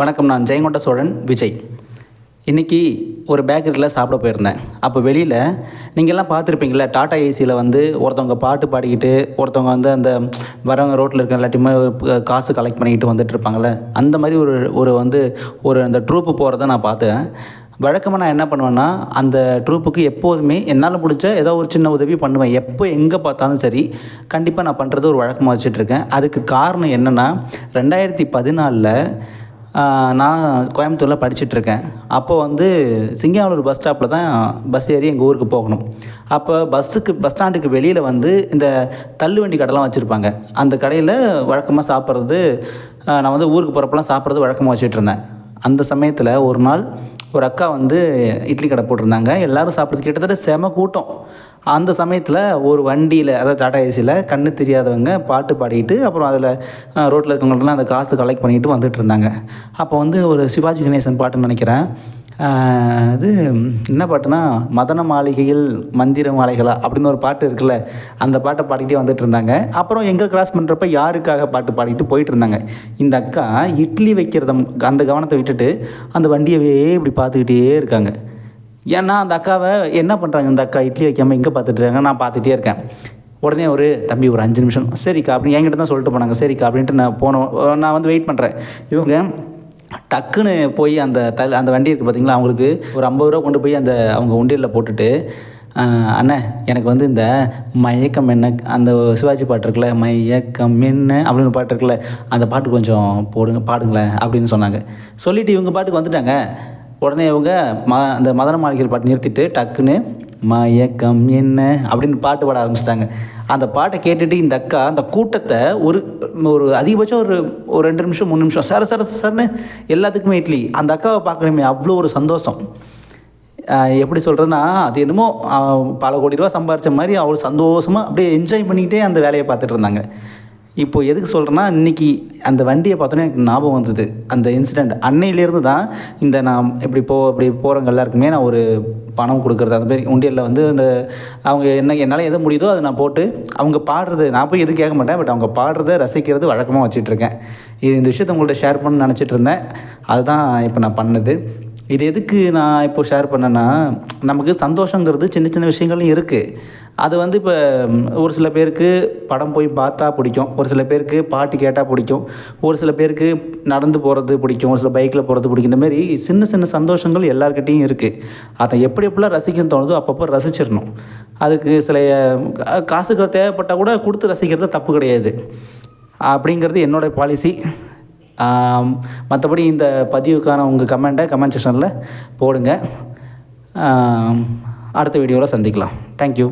வணக்கம் நான் ஜெயங்கொண்ட சோழன் விஜய். இன்றைக்கி ஒரு பேக்கரியில் சாப்பிட போயிருந்தேன். அப்போ வெளியில் நீங்கள்லாம் பார்த்துருப்பீங்களே டாடா ஏசியில் வந்து ஒருத்தவங்க பாட்டு பாடிக்கிட்டு ஒருத்தவங்க வந்து அந்த வரவங்க ரோட்டில் இருக்க எல்லாத்தையுமே காசு கலெக்ட் பண்ணிக்கிட்டு வந்துட்டு இருப்பாங்கள்ல அந்த மாதிரி ஒரு ஒரு வந்து ஒரு அந்த ட்ரூப்பு போகிறத நான் பார்த்தேன். வழக்கமாக நான் என்ன பண்ணுவேன்னா அந்த ட்ரூப்புக்கு எப்போதுமே என்னால் முடிஞ்ச ஏதோ ஒரு சின்ன உதவி பண்ணுவேன். எப்போ எங்கே பார்த்தாலும் சரி கண்டிப்பாக நான் பண்ணுறது ஒரு வழக்கமாக வச்சுட்ருக்கேன் அதுக்கு காரணம் என்னென்னா ரெண்டாயிரத்தி பதினாலில் நான் கோயம்புத்தூரில் படிச்சுட்ருக்கேன். அப்போ வந்து சிங்கானூர் பஸ் ஸ்டாப்பில் தான் பஸ் ஏறி எங்கள் ஊருக்கு போகணும். அப்போ பஸ்ஸுக்கு பஸ் ஸ்டாண்டுக்கு வெளியில் வந்து இந்த தள்ளுவண்டி கடைலாம் வச்சுருப்பாங்க. அந்த கடையில் வழக்கமாக சாப்பிட்றது நான் வந்து ஊருக்கு போகிறப்பெல்லாம் சாப்பிட்றது வழக்கமாக வச்சுட்டு இருந்தேன் அந்த சமயத்தில் ஒரு நாள் ஒரு அக்கா வந்து இட்லி கடை போட்டிருந்தாங்க. எல்லோரும் சாப்பிட்றது கிட்டத்தட்ட செம கூட்டம். அந்த சமயத்தில் ஒரு வண்டியில் அதாவது டாடா ஏசியில் கண்ணு தெரியாதவங்க பாட்டு பாடிக்கிட்டு அப்புறம் அதில் ரோட்டில் இருக்கவங்கள்ட்டலாம் அந்த காசு கலெக்ட் பண்ணிக்கிட்டு வந்துட்டு இருந்தாங்க. அப்போ வந்து ஒரு சிவாஜி கணேசன் பாட்டுன்னு நினைக்கிறேன். இது என்ன பாட்டுனா மதன மாளிகையில் மந்திர மாலைகளா அப்படின்னு ஒரு பாட்டு இருக்குல்ல அந்த பாட்டை பாடிக்கிட்டே வந்துட்டு இருந்தாங்க. அப்புறம் எங்கே கிராஸ் பண்ணுறப்ப யாருக்காக பாட்டு பாடிட்டு போயிட்டு இருந்தாங்க? இந்த அக்கா இட்லி வைக்கிறத அந்த கவனத்தை விட்டுட்டு அந்த வண்டியவே இப்படி பார்த்துக்கிட்டே இருக்காங்க. ஏன்னா அந்த அக்காவை என்ன பண்ணுறாங்க இந்த அக்கா இட்லி வைக்காமல் எங்கே பார்த்துட்டு இருக்காங்க. நான் பார்த்துட்டே இருக்கேன். உடனே ஒரு தம்பி ஒரு அஞ்சு நிமிஷம். சரிக்கா அப்படின்னு என்கிட்ட தான் சொல்லிட்டு போனாங்க. சரிக்கா அப்படின்ட்டு நான் போனோம். நான் வந்து வெயிட் பண்ணுறேன் இவங்க டக்குன்னு போய் அந்த த அந்த வண்டி இருக்குது பார்த்தீங்களா அவங்களுக்கு ஒரு ஐம்பது ரூபா கொண்டு போய் அந்த அவங்க உண்டியலில் போட்டுட்டு அண்ணே எனக்கு வந்து இந்த மயக்கம் என்ன அந்த சிவாஜி பாட்டு இருக்குல்ல மயக்கம் என்ன? அப்படின்னு பாட்டு இருக்குல்ல அந்த பாட்டு கொஞ்சம் போடுங்க பாடுங்களேன் அப்படின்னு சொன்னாங்க. சொல்லிவிட்டு இவங்க பாட்டுக்கு வந்துட்டாங்க. உடனே இவங்க ம அந்த மதன மாளிகை பாட்டு நிறுத்திட்டு டக்குன்னு மயக்கம் என்ன? அப்படின்னு பாட்டு பாட ஆரம்பிச்சிட்டாங்க. அந்த பாட்டை கேட்டுட்டு இந்த அக்கா அந்த கூட்டத்தை ஒரு ஒரு அதிகபட்சம் ஒரு ஒரு ரெண்டு நிமிஷம் மூணு நிமிஷம் சர சர சார்னு எல்லாத்துக்குமே இட்லி. அந்த அக்காவை பார்க்கணுமே அவ்வளோ ஒரு சந்தோஷம். எப்படி சொல்கிறதுனா அது என்னமோ பல கோடி ரூபா சம்பாரித்த மாதிரி அவ்வளோ சந்தோஷமாக அப்படியே என்ஜாய் பண்ணிக்கிட்டே அந்த வேலையை பார்த்துட்டு இருந்தாங்க. இப்போ எதுக்கு சொல்கிறேன்னா இன்றைக்கி அந்த வண்டியை பார்த்தோன்னே எனக்கு ஞாபகம் வந்தது. அந்த இன்சிடெண்ட் அன்னையிலேருந்து தான் இந்த நான் இப்படி போ இப்படி போகிறவங்க எல்லாருக்குமே நான் ஒரு பணம் கொடுக்குறது. அந்த மாதிரி உண்டியலில் வந்து அந்த அவங்க என்ன என்னால் எது முடியுதோ அதை நான் போட்டு அவங்க பாடுறது. நான் போய் எதுவும் கேட்க மாட்டேன். பட் அவங்க பாடுறத ரசிக்கிறது வழக்கமாக வச்சுட்ருக்கேன் இது இந்த விஷயத்தை உங்கள்கிட்ட ஷேர் பண்ண நினச்சிட்டு இருந்தேன். அதுதான் இப்போ நான் பண்ணது. இது எதுக்கு நான் இப்போ ஷேர் பண்ணேன்னா நமக்கு சந்தோஷங்கிறது சின்ன சின்ன விஷயங்களும் இருக்குது அது வந்து இப்போ ஒரு சில பேருக்கு படம் போய் பார்த்தா பிடிக்கும். ஒரு சில பேருக்கு பாட்டு கேட்டால் பிடிக்கும். ஒரு சில பேருக்கு நடந்து போகிறது பிடிக்கும். ஒரு சில பைக்கில் போகிறது பிடிக்கும். இந்த மாதிரி சின்ன சின்ன சந்தோஷங்கள் எல்லாருக்கிட்டேயும் இருக்குது அதை எப்படி எப்படிலாம் ரசிக்கணும் தோணுதோ அப்பப்போ ரசிச்சிடணும். அதுக்கு சில காசுகள் தேவைப்பட்டால் கூட கொடுத்து ரசிக்கிறது தப்பு கிடையாது. அப்படிங்கிறது என்னோடய பாலிசி மற்றபடி இந்த பதிவுக்கான உங்கள் கமெண்ட்டை கமெண்ட் செக்ஷனில் போடுங்க. அடுத்த வீடியோவில் சந்திக்கலாம். தேங்க்யூ